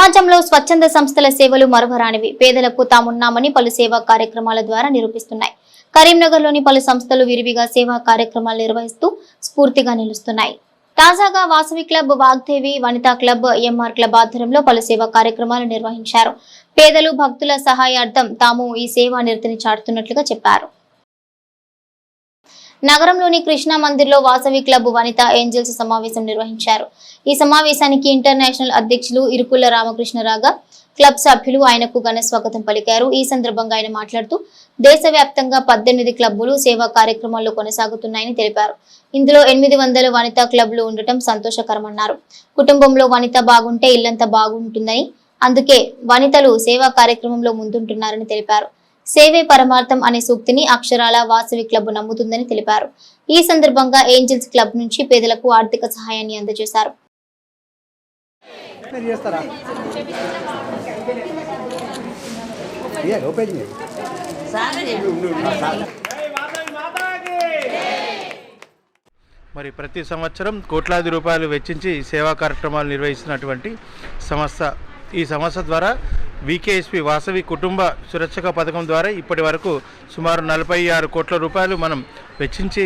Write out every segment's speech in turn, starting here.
సమాజంలో స్వచ్ఛంద సంస్థల సేవలు మరవరానివి. పేదలకు తామున్నామని పలు సేవా కార్యక్రమాల ద్వారా నిరూపిస్తున్నాయి. కరీంనగర్లోని పలు సంస్థలు విరివిగా సేవా కార్యక్రమాలు నిర్వహిస్తూ స్ఫూర్తిగా నిలుస్తున్నాయి. తాజాగా Vasavi club Vagdevi Vanitha club MR club ఆధ్వర్యంలో పలు సేవా కార్యక్రమాలు నిర్వహించారు. పేదలు భక్తుల సహాయార్థం తాము ఈ సేవా నిరతిని చాటుతున్నట్లుగా చెప్పారు. నగరంలోని కృష్ణా మందిర్లో వాసవి క్లబ్ వనిత ఏంజల్స్ సమావేశం నిర్వహించారు. ఈ సమావేశానికి ఇంటర్నేషనల్ అధ్యక్షులు ఇరుకుల రామకృష్ణరాగా క్లబ్ సభ్యులు ఆయనకు ఘన స్వాగతం పలికారు. ఈ సందర్భంగా ఆయన మాట్లాడుతూ దేశవ్యాప్తంగా పద్దెనిమిది క్లబ్బులు సేవా కార్యక్రమాల్లో కొనసాగుతున్నాయని తెలిపారు. ఇందులో ఎనిమిది వందల వనితా క్లబ్లు ఉండటం సంతోషకరమన్నారు. కుటుంబంలో వనిత బాగుంటే ఇల్లంతా బాగుంటుందని అందుకే వనితలు సేవా కార్యక్రమంలో ముందుంటున్నారని తెలిపారు. సేవే పరమార్థం అనే సూక్తిని అక్షరాల వాసవి క్లబ్ నమ్ముతుందని తెలిపారు. ఈ సందర్భంగా ఏంజల్స్ క్లబ్ నుంచి పేదలకు ఆర్థిక సహాయాన్ని అందజేశారు. మీరు ప్రతి సంవత్సరం కోట్లాది రూపాయలు వెచ్చించి సేవా కార్యక్రమాలు నిర్వహిస్తున్నటువంటి సంస్థ ఈ సంస్థ ద్వారా వికేఎస్పి వాసవి కుటుంబ సురక్షక పథకం ద్వారా ఇప్పటి వరకు సుమారు నలభై ఆరు కోట్ల రూపాయలు మనం వెచ్చించి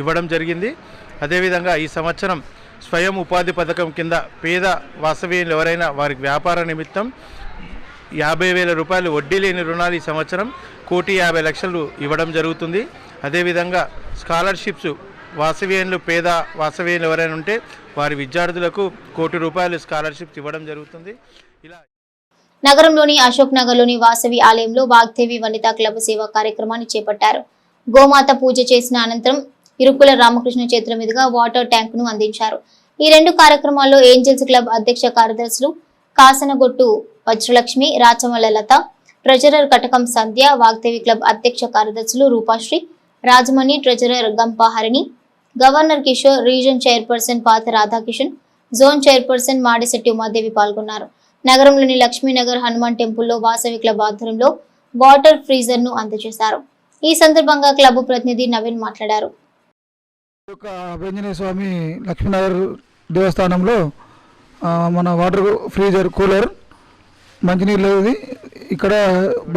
ఇవ్వడం జరిగింది. అదేవిధంగా ఈ సంవత్సరం స్వయం ఉపాధి పథకం కింద పేద వాసవీయులు ఎవరైనా వారికి వ్యాపార నిమిత్తం యాభై వేల రూపాయలు వడ్డీ లేని రుణాలు ఈ సంవత్సరం కోటి యాభై లక్షలు ఇవ్వడం జరుగుతుంది. అదేవిధంగా స్కాలర్షిప్స్ వాసవ్యంలు పేద వాసవ్యంలు ఎవరైనా ఉంటే వారి విద్యార్థులకు కోటి రూపాయలు స్కాలర్షిప్స్ ఇవ్వడం జరుగుతుంది. ఇలా నగరంలోని అశోక్ నగర్లోని వాసవి ఆలయంలో వాగ్దేవి వనితా క్లబ్ సేవా కార్యక్రమాన్ని చేపట్టారు. గోమాత పూజ చేసిన అనంతరం ఇరుకుల రామకృష్ణ చేతుల మీదుగా వాటర్ ట్యాంక్ను అందించారు. ఈ రెండు కార్యక్రమాల్లో ఏంజల్స్ క్లబ్ అధ్యక్ష కార్యదర్శులు కాసనగొట్టు వజ్రలక్ష్మి రాచమల్ల లత ట్రెజరర్ కటకం సంధ్య వాగ్దేవి క్లబ్ అధ్యక్ష కార్యదర్శులు Roopasri Rajamani treasurer Gampaharini governor Kishore region chairperson పాత రాధాకిషన్ జోన్ చైర్పర్సన్ మాడిశెట్టి ఉమాదేవి పాల్గొన్నారు. నగరంలోని లక్ష్మీనగర్ హనుమాన్ టెంపుల్లో వాసవి క్లబ్ ఆధ్వర్యంలో వాటర్ ఫ్రీజర్ను అందజేశారు. ఈ సందర్భంగా క్లబ్ ప్రతినిధి నవీన్ మాట్లాడారు. ఆంజనేయ స్వామి లక్ష్మీనగర్ దేవస్థానంలో మన వాటర్ ఫ్రీజర్ కూలర్ మంచినీళ్ళది ఇది ఇక్కడ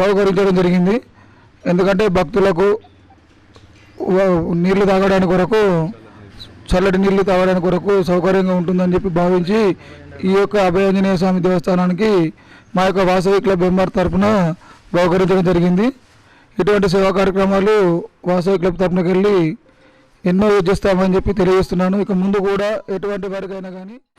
బహుకరించడం జరిగింది. ఎందుకంటే భక్తులకు నీళ్ళు తాగడానికి కొరకు చల్లటి నీళ్ళు తాగడానికి కొరకు సౌకర్యంగా ఉంటుందని చెప్పి భావించి ఈ యొక్క అభయాంజనేయ స్వామి దేవస్థానానికి మా యొక్క వాసవి క్లబ్ ఎంఆర్ తరఫున బహుకరించడం జరిగింది. ఇటువంటి సేవా కార్యక్రమాలు వాసవి క్లబ్ తరఫునకి వెళ్ళి ఎన్నో చేస్తామని చెప్పి తెలియజేస్తున్నాను. ఇక ముందు కూడా ఎటువంటి వారికైనా కానీ